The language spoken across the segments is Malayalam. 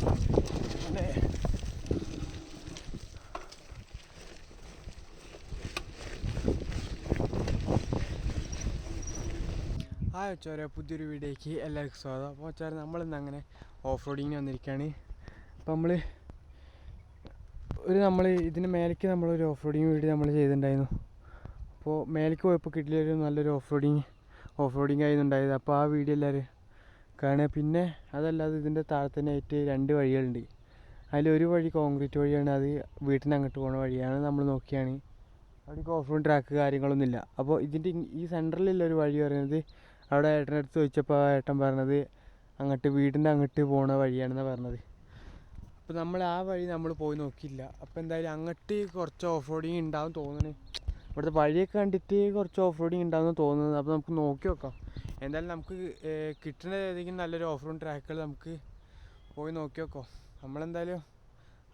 പിന്നെ ആ ചോര പുതിയൊരു വീഡിയോയ്ക്ക് എല്ലാവർക്കും സ്വാഗതം. അപ്പോൾ ചോര നമ്മളിന്ന് അങ്ങനെ ഓഫ് റോഡിങ്ങിന് വന്നിരിക്കുകയാണ് അപ്പോൾ നമ്മൾ ഒരു നമ്മൾ ഇതിന് മേലേക്ക് നമ്മളൊരു ഓഫ് റോഡിങ് വീഡിയോ നമ്മൾ ചെയ്തിട്ടുണ്ടായിരുന്നു. അപ്പോൾ മേലേക്ക് പോയപ്പോൾ കിട്ടിയൊരു നല്ലൊരു ഓഫ് റോഡിങ് ഓഫ് റോഡിങ് ആയിരുന്നു ഉണ്ടായത്. അപ്പോൾ ആ വീഡിയോ എല്ലാവരും കാണുക പിന്നെ അതല്ലാതെ ഇതിന്റെ താഴെ തന്നെ ആയിട്ട് രണ്ട് വഴികളുണ്ട്. അതിലൊരു വഴി കോൺക്രീറ്റ് വഴിയാണ് അത് വീട്ടിന് അങ്ങോട്ട് പോകുന്ന വഴിയാണ് നമ്മൾ നോക്കിയാണ്. അവിടെ ഓഫ് റോഡ് ട്രാക്ക് കാര്യങ്ങളൊന്നുമില്ല. അപ്പോൾ ഇതിന്റെ ഈ സെന്ററിലുള്ള ഒരു വഴി പറയുന്നത് അവിടെ ഏട്ടന്റെ അടുത്ത് ചോദിച്ചപ്പോൾ ഏട്ടൻ പറഞ്ഞത് അങ്ങോട്ട് വീടിന്റെ അങ്ങോട്ട് പോണ വഴിയാണെന്നാണ് പറഞ്ഞത്. അപ്പോൾ നമ്മൾ ആ വഴി നമ്മൾ പോയി നോക്കിയില്ല. അപ്പോൾ എന്തായാലും അങ്ങോട്ട് കുറച്ച് ഓഫ് റോഡിങ് ഉണ്ടാവും തോന്നുന്നു ഇവിടുത്തെ വഴിയൊക്കെ കണ്ടിട്ട് കുറച്ച് ഓഫ് റോഡിങ് ഉണ്ടാവും തോന്നുന്നത്. അപ്പോൾ നമുക്ക് നോക്കി നോക്കാം. എന്തായാലും നമുക്ക് കിട്ടുന്ന ഏതെങ്കിലും നല്ലൊരു ഓഫ് റോഡ് ട്രാക്കുകൾ നമുക്ക് പോയി നോക്കി നോക്കോ നമ്മളെന്തായാലും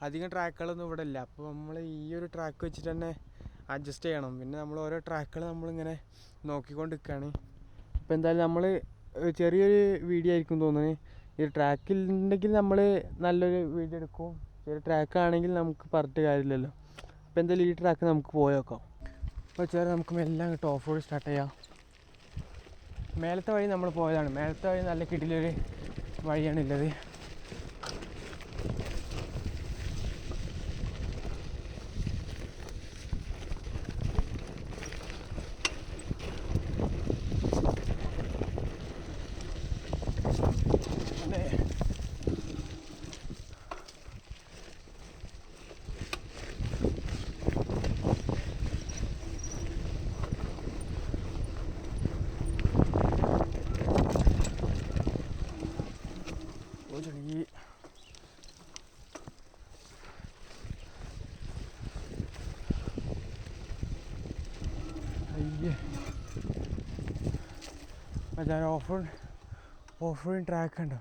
അധികം ട്രാക്കുകളൊന്നും ഇവിടെ ഇല്ല. അപ്പോൾ നമ്മൾ ഈ ഒരു ട്രാക്ക് വെച്ചിട്ട് തന്നെ അഡ്ജസ്റ്റ് ചെയ്യണം. പിന്നെ നമ്മൾ ഓരോ ട്രാക്കുകൾ നമ്മളിങ്ങനെ നോക്കിക്കൊണ്ട് നിൽക്കുകയാണ് അപ്പോൾ എന്തായാലും നമ്മൾ ചെറിയൊരു വീഡിയോ ആയിരിക്കും തോന്നുന്നത് ഈ ട്രാക്കിൽ ഉണ്ടെങ്കിൽ നമ്മൾ നല്ലൊരു വീഡിയോ എടുക്കും. ചെറിയ ട്രാക്ക് ആണെങ്കിൽ നമുക്ക് പറഞ്ഞിട്ട് കാര്യമില്ലല്ലോ. അപ്പോൾ എന്തായാലും ഈ ട്രാക്ക് നമുക്ക് പോയേക്കാം അപ്പോൾ ചേർ നമുക്ക് എല്ലാം കിട്ടും ഓഫ് റോഡ് സ്റ്റാർട്ട് ചെയ്യാം. മേലത്തെ വഴി നമ്മൾ പോയതാണ്. മേലത്തെ വഴി നല്ല കിടിലൊരു വഴിയാണുള്ളത് അയ്യേ മറ്റേ off road off road track ഉണ്ടോ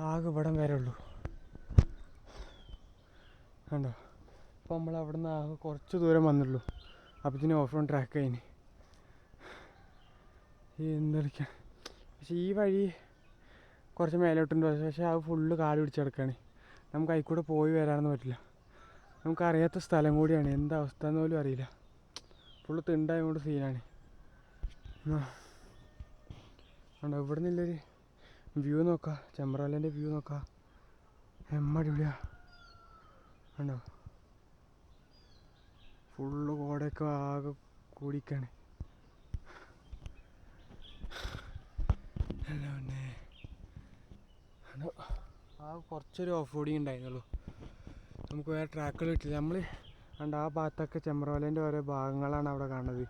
ആകെ ഇവിടം വരെ ഉള്ളൂ കണ്ടോ അപ്പോൾ നമ്മൾ അവിടെ നിന്ന് ആകെ കുറച്ച് ദൂരം വന്നുള്ളൂ അപ്പോൾ ഇതിന് ഓഫ് റോഡ് ട്രാക്ക് കഴിഞ്ഞ് എന്തൊക്കെയാണ് പക്ഷേ ഈ വഴി കുറച്ച് മേലോട്ടുണ്ട് പക്ഷേ അത് ഫുള്ള് കാട് പിടിച്ച് കിടക്കുകയാണ് നമുക്ക് അതിൽ കൂടെ പോയി വരാനൊന്നും പറ്റില്ല നമുക്കറിയാത്ത സ്ഥലം കൂടിയാണ് എന്താ അവസ്ഥ എന്ന് പോലും അറിയില്ല ഫുള്ള് തിണ്ടായതുകൊണ്ട് സീനാണ് അവിടെ ഇവിടെ നിന്നൊരു വ്യൂ നോക്കാം. ചെമ്പ്രാലേന്റെ വ്യൂ നോക്കാം. എമ്മടിപൊളിയാ. കണ്ടോ? ഫുള്ള് കോടയൊക്കെ ആകെ കൂടിക്കാണ്. ആ കുറച്ചൊരു ഓഫ് റോഡിങ് ഉണ്ടായിരുന്നുള്ളൂ. നമുക്ക് വേറെ ട്രാക്കുകൾ കിട്ടില്ല നമ്മൾ കണ്ട ആ ഭാഗത്തൊക്കെ ചെമ്പ്രവലേന്റെ ഓരോ ഭാഗങ്ങളാണ് അവിടെ കാണുന്നത്.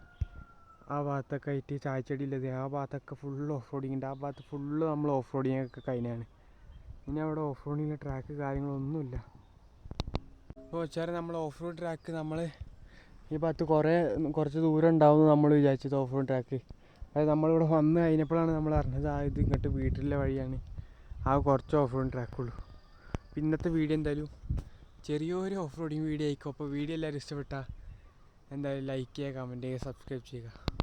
ആ ഭാഗത്തൊക്കെ ആയിട്ട് ചായച്ചെടിയില്ലത്. ആ ഭാഗത്തൊക്കെ ഫുൾ ഓഫ് റോഡിങ് ഉണ്ട്. ആ ഭാഗത്ത് ഫുള്ള് നമ്മൾ ഓഫ് റോഡിങ് ഒക്കെ കഴിഞ്ഞാണ്. ഇനി അവിടെ ഓഫ് റോഡിങ്ങിലെ ട്രാക്ക് കാര്യങ്ങളൊന്നുമില്ല. അപ്പോൾ വെച്ചാൽ നമ്മൾ ഓഫ് റോഡ് ട്രാക്ക് നമ്മൾ ഈ ഭാഗത്ത് കുറേ കുറച്ച് ദൂരം ഉണ്ടാവുമെന്ന് നമ്മൾ വിചാരിച്ചത് ഓഫ് റോഡ് ട്രാക്ക് അതായത് നമ്മളിവിടെ വന്ന് കഴിഞ്ഞപ്പോഴാണ് നമ്മൾ അറിഞ്ഞത് ആ ഇത് ഇങ്ങോട്ട് വീട്ടിലെ വഴിയാണ്. ആ കുറച്ച് ഓഫ് റോഡ് ട്രാക്കുള്ളൂ പിന്നത്തെ വീഡിയോ എന്തായാലും ചെറിയൊരു ഓഫ് റോഡിങ് വീഡിയോ ആയിരിക്കും. അപ്പോൾ വീഡിയോ എല്ലാവരും ഇഷ്ടപ്പെട്ടാൽ എന്തായാലും ലൈക്ക് ചെയ്യുക കമന്റ് ചെയ്യുക സബ്സ്ക്രൈബ് ചെയ്യുക.